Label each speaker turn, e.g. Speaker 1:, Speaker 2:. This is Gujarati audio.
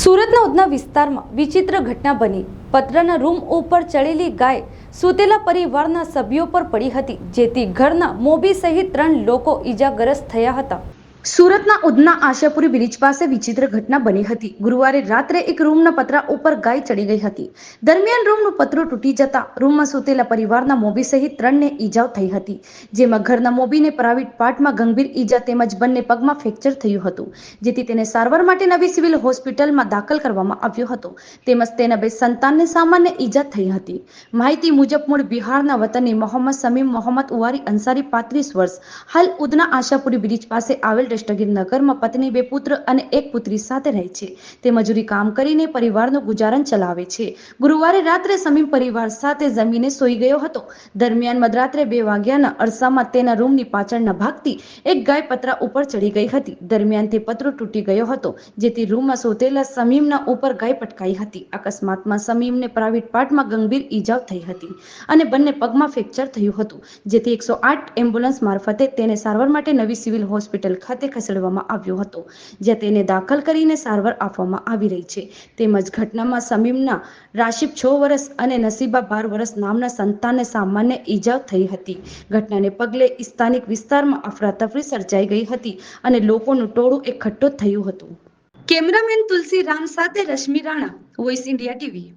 Speaker 1: સુરતના ઉધના વિસ્તારમાં વિચિત્ર ઘટના બની. પતરાના રૂમ ઉપર ચડેલી ગાય સુતેલા પરિવારના સભ્યો પર પડી હતી, જેથી ઘરના મોબી સહિત ત્રણ લોકો ઈજાગ્રસ્ત થયા હતા. સુરતના ઉધના આશાપુરી બ્રિજ પાસે વિચિત્ર ઘટના બની હતી. ગુરુવારે રાત્રે એક રૂમના પતરા ઉપર ગાય ચડી ગઈ હતી. દરમિયાન રૂમનું પતરું તૂટી જતા રૂમમાં સૂતેલા પરિવારના મોબી સહિત ત્રણને ઈજાઓ થઈ હતી. જેમાં ઘરના મોબીને પ્રાઇવેટ પાર્ટમાં ગંભીર ઈજા તેમજ બંને પગમાં ફ્રેક્ચર થયું હતું, જેથી તેને સારવાર માટે નવી સિવિલ હોસ્પિટલમાં દાખલ કરવામાં આવ્યો હતો. તેમજ તેના બે સંતાનને સામાન્ય ઈજા થઈ હતી. માહિતી મુજબ, મૂળ બિહારના વતની મોહમ્મદ સમીમ મોહમ્મદ ઉવારી અંસારી પાંત્રીસ વર્ષ, હાલ ઉધના આશાપુરી બ્રિજ પાસે આવેલ દષ્ટગીર નગરમાં પત્ની, બે પુત્ર અને એક પુત્રી સાથે રહે છે. તે મજૂરી કામ કરીને પરિવારનું ગુજારણ ચલાવે છે. ગુરુવારે રાત્રે સમીમ પરિવાર સાથે જમીને સોઈ ગયો હતો. દરમિયાન મધરાત્રે બે વાગ્યાના અરસામાં તેના રૂમની પાછળના ભાગથી એક ગાય પતરા ઉપર ચડી ગઈ હતી. દરમિયાન તે પતરો તૂટી ગયો હતો, જેથી રૂમમાં સોતેલા સમીમના ઉપર ગાય પટકાઈ હતી. અકસ્માતમાં સમીમને પ્રાઇવેટ પાર્ટમાં ગંભીર ઈજાઓ થઈ હતી અને બંને પગમાં ફ્રેક્ચર થયું હતું, જેથી એકસો આઠ એમ્બ્યુલન્સ મારફતે તેને સારવાર માટે નવી સિવિલ હોસ્પિટલ ખાતે ખસેડવામાં આવ્યો હતો જ્યાં તેને દાખલ કરીને સારવાર આપવામાં આવી રહી છે. તેમજ ઘટનામાં સમીમના રાશિબ છ વર્ષ અને નસીબા બાર વર્ષ નામના સંતાનને સામાન્ય ઈજા થઈ હતી. ઘટનાને પગલે સ્થાનિક વિસ્તારમાં અફરાતફરી સર્જાઈ ગઈ હતી અને લોકોનું ટોળું એકઠું થયું હતું. કેમેરામેન તુલસી રામ સાથે Rashmi Rana, voice India TV.